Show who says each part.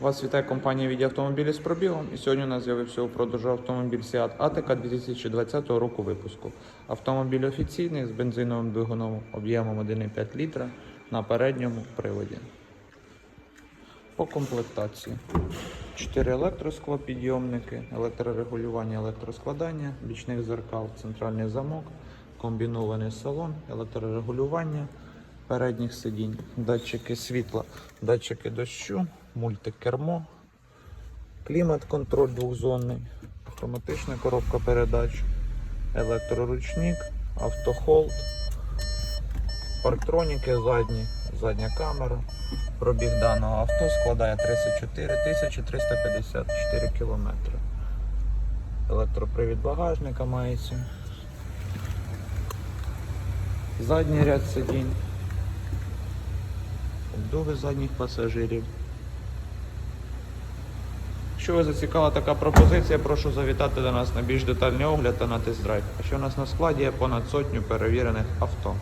Speaker 1: Вас вітає компанія від автомобілі з пробігом. І сьогодні у нас з'явився у продажу автомобіль Seat Ateca 2020 року випуску. Автомобіль офіційний з бензиновим двигуном об'ємом 1,5 літра на передньому приводі. По комплектації. 4 електросклопідйомники, електрорегулювання, електроскладання, бічних зеркал, центральний замок, комбінований салон, електрорегулювання передніх сидінь, датчики світла, датчики дощу, мультикермо, клімат-контроль двохзонний, автоматична коробка передач, електроручник, автохолд, парктроніки задні, задня камера. Пробіг даного авто складає 34 354 кілометри. Електропривід багажника мається. Задній ряд сидінь. Обдуви задніх пасажирів. Якщо ви зацікавила така пропозиція, прошу завітати до нас на більш детальний огляд та на тест-драйв. А що у нас на складі є понад сотню перевірених авто.